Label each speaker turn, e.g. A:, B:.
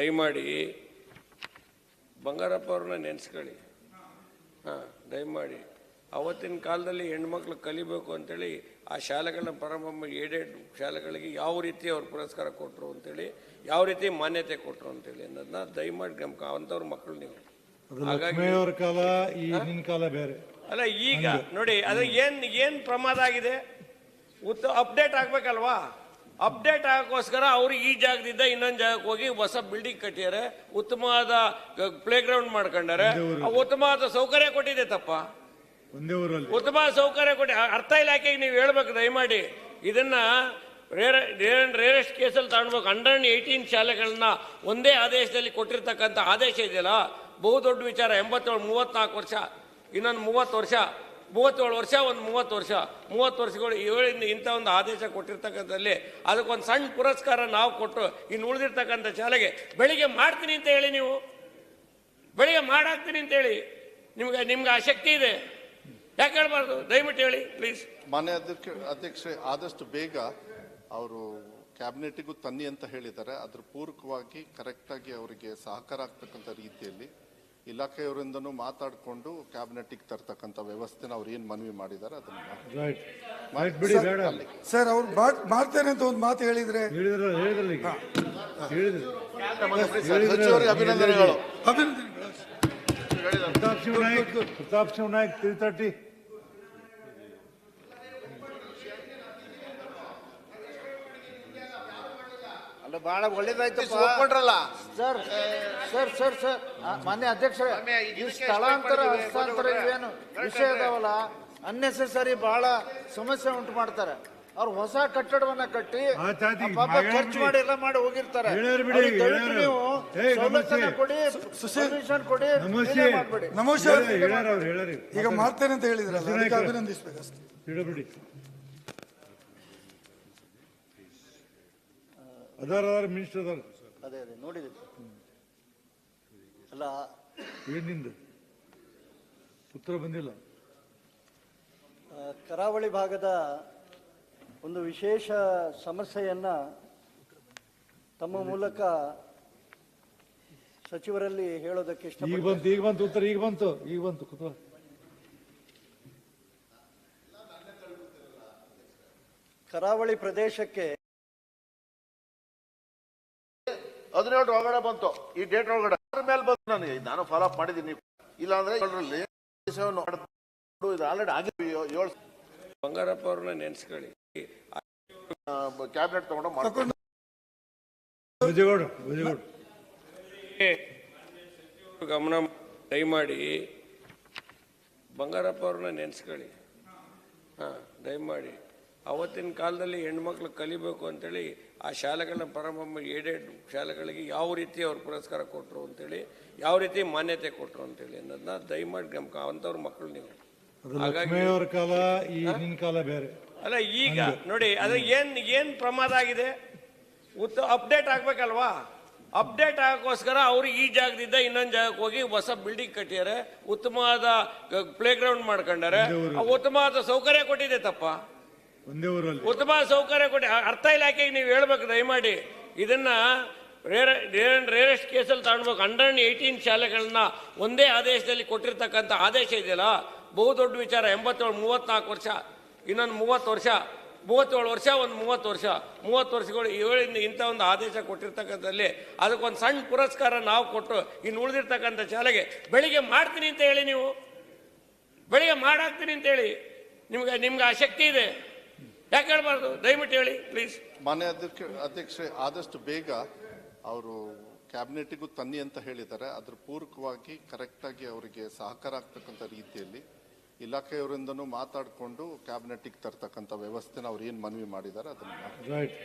A: ದಯಮಾಡಿ ಬಂಗಾರಪ್ಪ ಅವ್ರನ್ನ ನೆನೆಸ್ಕೊಳ್ಳಿ. ಹಾಂ ದಯಮಾಡಿ. ಅವತ್ತಿನ ಕಾಲದಲ್ಲಿ ಹೆಣ್ಮಕ್ಳು ಕಲಿಬೇಕು ಅಂತೇಳಿ ಆ ಶಾಲೆಗಳನ್ನ ಪ್ರಾರಂಭ ಏಡೆಡ್ ಶಾಲೆಗಳಿಗೆ ಯಾವ ರೀತಿ ಅವ್ರು ಪುರಸ್ಕಾರ ಕೊಟ್ಟರು ಅಂತೇಳಿ ಯಾವ ರೀತಿ ಮಾನ್ಯತೆ ಕೊಟ್ಟರು ಅಂತೇಳಿ ಅನ್ನೋದನ್ನ ದಯಮಾಡಿ ಗಮಕ ಅಂಥವ್ರ ಮಕ್ಕಳು ನೀವು. ಅಲ್ಲ ಈಗ ನೋಡಿ ಅದು ಏನ್ ಏನ್ ಪ್ರಮಾದ ಆಗಿದೆ? ಉತ್ತ ಅಪ್ಡೇಟ್ ಆಗ್ಬೇಕಲ್ವಾ? ಅಪ್ಡೇಟ್ ಆಗೋಸ್ಕರ ಅವ್ರು ಈ ಜಾಗದಿಂದ ಇನ್ನೊಂದು ಜಾಗಕ್ಕೆ ಹೋಗಿ ಹೊಸ ಬಿಲ್ಡಿಂಗ್ ಕಟ್ಟಿದ್ದಾರೆ ಉತ್ತಮವಾದ ಪ್ಲೇ ಗ್ರೌಂಡ್ ಮಾಡ್ಕೊಂಡಾರೆ. ಉತ್ತಮವಾದ ಸೌಕರ್ಯ ಕೊಟ್ಟಿದೆ ತಪ್ಪ. ಉತ್ತಮ ಸೌಕರ್ಯ ಕೊಟ್ಟಿ ಅರ್ಥ ಇಲಾಖೆಗೆ ನೀವು ಹೇಳ್ಬೇಕು ದಯಮಾಡಿ. ಇದನ್ನ ರೇರ ರೇರೆಸ್ಟ್ ಕೇಸಲ್ಲಿ ತಗೊಳ್ಬೇಕು ಅಂಡರ್ ಏಯ್ಟೀನ್ ಶಾಲೆಗಳನ್ನ ಒಂದೇ ಆದೇಶದಲ್ಲಿ ಕೊಟ್ಟಿರ್ತಕ್ಕಂಥ ಆದೇಶ ಇದೆಯಲ್ಲ? ಬಹುದೊಡ್ಡ ವಿಚಾರ ಎಂಬತ್ತೇಳು ಮೂವತ್ನಾಲ್ಕು ವರ್ಷ ಇನ್ನೊಂದು ಮೂವತ್ತು ವರ್ಷ. ಮೂವತ್ತೇಳು ವರ್ಷ, ಒಂದು ಮೂವತ್ತು ವರ್ಷ. ಮೂವತ್ತು ವರ್ಷಗಳು ಏಳಿಂದ ಇಂಥ ಒಂದು ಆದೇಶ ಕೊಟ್ಟಿರ್ತಕ್ಕಂಥದ್ದಲ್ಲಿ ಅದಕ್ಕೊಂದು ಸಣ್ಣ ಪುರಸ್ಕಾರ ನಾವು ಕೊಟ್ಟು ಇನ್ನು ಉಳಿದಿರ್ತಕ್ಕಂಥ ಶಾಲೆಗೆ ಬೆಳಿಗ್ಗೆ ಮಾಡ್ತೀನಿ ಅಂತ ಹೇಳಿ ನೀವು. ಬೆಳಿಗ್ಗೆ ಮಾಡಾಕ್ತೀನಿ ಅಂತ ಹೇಳಿ. ನಿಮ್ಗೆ ನಿಮ್ಗೆ ಆ ಶಕ್ತಿ ಇದೆ. ಯಾಕೆ ಹೇಳ್ಬಾರ್ದು? ದಯವಿಟ್ಟು ಹೇಳಿ ಪ್ಲೀಸ್
B: ಮಾನ್ಯ ಅಧ್ಯಕ್ಷ ಅಧ್ಯಕ್ಷ ಆದಷ್ಟು ಬೇಗ ಅವರು ಕ್ಯಾಬಿನೆಟ್ಗೂ ತನ್ನಿ ಅಂತ ಹೇಳಿದ್ದಾರೆ. ಅದ್ರ ಪೂರಕವಾಗಿ ಕರೆಕ್ಟಾಗಿ ಅವರಿಗೆ ಸಹಕಾರ ಆಗ್ತಕ್ಕಂಥ ರೀತಿಯಲ್ಲಿ ಇಲಾಖೆಯವರಿಂದನೂ ಮಾತಾಡಿಕೊಂಡು ಕ್ಯಾಬಿನೆಟ್ಗೆ ತರ್ತಕ್ಕಂಥ ವ್ಯವಸ್ಥೆನ ಅವ್ರು ಏನು ಮನವಿ ಮಾಡಿದ್ದಾರೆ ಅದನ್ನ ಮಾಡಿ.
C: ರೈಟ್ ರೈಟ್ ಬಿಡಿ ಬೇಡ.
D: ಸರ್ ಅವ್ರು ಮಾಡ್- ಮಾಡ್ತೇನೆ ಅಂತ ಒಂದು ಮಾತು ಹೇಳಿದ್ರೆ?
C: ಹೇಳಿದ್ರಲ್ಲ ಈಗ. ಹೇಳಿದ್ರು.
B: ಸಚಿವರಿಗೆ ಅಭಿನಂದನೆಗಳು.
D: ಅಭಿನಂದನೆಗಳು.
C: Pratap Shiva Naik Pratap Shiva Nayak three thirty.
E: ಅಲ್ಲ ಬಹಳ ಒಳ್ಳೇದಾಯ್ತು
B: ಒಪ್ಕೊಂಡ್ರಲ್ಲ
E: ಸರ್ ಸರ್ ಸರ್ ಸರ್ ಮಾನ್ಯ ಅಧ್ಯಕ್ಷರೇ ಈ ಸ್ಥಳಾಂತರ ಹಸ್ತಾಂತರ ಇವೇನು ವಿಷಯ ಅದಾವಲ್ಲ ಅನ್ನೆಸೆಸರಿ ಬಹಳ ಸಮಸ್ಯೆ ಉಂಟು ಮಾಡ್ತಾರೆ. ಅವ್ರು ಹೊಸ ಕಟ್ಟಡವನ್ನ ಕಟ್ಟಿ ಪಾಪ ಖರ್ಚು ಮಾಡಿ ಎಲ್ಲ ಮಾಡಿ ಹೋಗಿರ್ತಾರೆ. ನೀವು
C: ಏಯ್,
E: ಕೊಡಿ permission ಕೊಡಿ. ಮಾಡ್ಬೇಡಿ.
D: ಈಗ ಮಾಡ್ತೇನೆ ಅಂತ ಹೇಳಿದ್ರಲ್ಲ ಅಭಿನಂದಿಸ್ಬೇಕು
C: ನಾಯ್ಕರು. ಅದಾರ ಅದಾರ ಮಿನಿಸ್ಟರ್ ಅದಾರ.
E: ಅದೇ ಅದೇ ನೋಡಿದೆ ಅಲ್ಲ
C: ಏನಿಂದ ಉತ್ತರ ಬಂದಿಲ್ಲ.
F: ಕರಾವಳಿ ಭಾಗದ ಒಂದು ವಿಶೇಷ ಸಮಸ್ಯೆಯನ್ನ ತಮ್ಮ ಮೂಲಕ ಸಚಿವರಲ್ಲಿ ಹೇಳೋದಕ್ಕೆ
C: ಈಗ
F: ಇಷ್ಟಪಡ್ತೀನಿ
C: ಬಂತು ಈಗ ಬಂತು ಉತ್ತರ ಈಗ ಬಂತು ಈಗ ಬಂತು ಕುತ್ಕೋ.
F: ಕರಾವಳಿ ಪ್ರದೇಶಕ್ಕೆ
G: ಹದಿನೇಳು ಒಳಗಡೆ ಬಂತು. ಈ ಡೇಟ್ ಒಳಗಡೆ ಅದ್ರ ಮೇಲೆ ಬಂತು ನನಗೆ ನಾನು ಫಾಲೋ ಅಪ್ ಮಾಡಿದ್ದೀನಿ ಇಲ್ಲ ಅಂದ್ರೆ ಏಳರಲ್ಲಿ ಇದು ಆಲ್ರೆಡಿ ಆಗಿದೆ ಏಳು
A: ಬಂಗಾರಪ್ಪ ಅವ್ರನ್ನ ನೆನ್ಸ್ಕೊಳ್ಳಿ.
G: ಕ್ಯಾಬಿನೆಟ್ ತಗೊಂಡು ಮಾಡ್ಕೊಂಡು
C: ಗಮನ ಟೈ
A: ಗಮನ ದಯಮಾಡಿ ಬಂಗಾರಪ್ಪ ಅವ್ರನ್ನ ನೆನೆಸ್ಕೊಳ್ಳಿ. ಹಾಂ ದಯಮಾಡಿ. ಅವತ್ತಿನ ಕಾಲದಲ್ಲಿ ಹೆಣ್ಮಕ್ಳು ಕಲಿಬೇಕು ಅಂತೇಳಿ ಆ ಶಾಲೆಗಳನ್ನ ಪ್ರಾರಂಭ ಏಡೆಡ್ ಶಾಲೆಗಳಿಗೆ ಯಾವ ರೀತಿ ಅವ್ರು ಪುರಸ್ಕಾರ ಕೊಟ್ಟರು ಅಂತೇಳಿ ಯಾವ ರೀತಿ ಮಾನ್ಯತೆ ಕೊಟ್ಟರು ಅಂತೇಳಿ ಅನ್ನೋದನ್ನ ದಯಮಾಡಿ ಗಮಕ ಅಂಥವ್ರ ಮಕ್ಕಳು ನೀವು.
C: ಕಾಲ ಈ ನಿನ್ನ ಕಾಲ ಬೇರೆ.
A: ಅಲ್ಲ ಈಗ ನೋಡಿ ಅದು ಏನ್ ಏನ್ ಪ್ರಮಾದ ಆಗಿದೆ? ಉತ್ತ ಅಪ್ಡೇಟ್ ಆಗ್ಬೇಕಲ್ವಾ? ಅಪ್ಡೇಟ್ ಆಗೋಸ್ಕರ ಅವ್ರಿಗೆ ಈ ಜಾಗದಿಂದ ಇನ್ನೊಂದು ಜಾಗಕ್ಕೆ ಹೋಗಿ ಹೊಸ ಬಿಲ್ಡಿಂಗ್ ಕಟ್ಟಿದ್ದಾರೆ ಉತ್ತಮವಾದ ಪ್ಲೇ ಗ್ರೌಂಡ್ ಮಾಡ್ಕೊಂಡಾರೆ. ಉತ್ತಮವಾದ ಸೌಕರ್ಯ ಕೊಟ್ಟಿದೆ ತಪ್ಪ.
C: ಒಂದೇ ಊರಲ್ಲಿ.
A: ಉತ್ತಮ ಸೌಕರ್ಯ ಕೊಡಿ. ಅರ್ಥ ಇಲಾಖೆಗೆ ನೀವು ಹೇಳ್ಬೇಕು, ದಯಮಾಡಿ. ಇದನ್ನ ರೇರ್ ರೇರೆಸ್ಟ್ ಕೇಸಲ್ಲಿ ತಗೊಳ್ಬೇಕು ಅಂಡರ್ ಏಯ್ಟೀನ್ ಶಾಲೆಗಳನ್ನ ಒಂದೇ ಆದೇಶದಲ್ಲಿ ಕೊಟ್ಟಿರ್ತಕ್ಕಂಥ ಆದೇಶ ಇದೆಯಲ್ಲ? ಬಹು ದೊಡ್ಡ ವಿಚಾರ. ಎಂಬತ್ತೇಳು, ಮೂವತ್ನಾಲ್ಕು ವರ್ಷ, ಇನ್ನೊಂದು ಮೂವತ್ತು ವರ್ಷ, ಮೂವತ್ತೇಳು ವರ್ಷ, ಒಂದು ಮೂವತ್ತು ವರ್ಷ. ಮೂವತ್ತು ವರ್ಷಗಳು ಏಳಿಂದ ಇಂಥ ಒಂದು ಆದೇಶ ಕೊಟ್ಟಿರ್ತಕ್ಕಂಥಲ್ಲಿ ಅದಕ್ಕೊಂದು ಸಣ್ಣ ಪುರಸ್ಕಾರ ನಾವು ಕೊಟ್ಟು ಇನ್ನು ಉಳಿದಿರ್ತಕ್ಕಂಥ ಶಾಲೆಗೆ ಬೆಳಿಗ್ಗೆ ಮಾಡ್ತೀನಿ ಅಂತ ಹೇಳಿ ನೀವು. ಬೆಳಿಗ್ಗೆ ಮಾಡಾಕ್ತೀನಿ ಅಂತ ಹೇಳಿ. ನಿಮ್ಗೆ ನಿಮ್ಗೆ ಆ ಶಕ್ತಿ ಇದೆ. ಯಾಕೆ ಹೇಳ್ಬಾರ್ದು? ದಯವಿಟ್ಟು ಹೇಳಿ ಪ್ಲೀಸ್
B: ಮಾನ್ಯ ಅಧ್ಯಕ್ಷ ಅಧ್ಯಕ್ಷೆ ಆದಷ್ಟು ಬೇಗ ಅವರು ಕ್ಯಾಬಿನೆಟ್ಗೂ ತನ್ನಿ ಅಂತ ಹೇಳಿದ್ದಾರೆ. ಅದ್ರ ಪೂರಕವಾಗಿ ಕರೆಕ್ಟಾಗಿ ಅವರಿಗೆ ಸಹಕಾರ ಆಗ್ತಕ್ಕಂಥ ರೀತಿಯಲ್ಲಿ ಇಲಾಖೆಯವರಿಂದನೂ ಮಾತಾಡಿಕೊಂಡು ಕ್ಯಾಬಿನೆಟ್ಗೆ ತರ್ತಕ್ಕಂಥ ವ್ಯವಸ್ಥೆನ ಅವ್ರು ಏನು ಮನವಿ ಮಾಡಿದ್ದಾರೆ ಅದನ್ನು
C: ರೈಟ್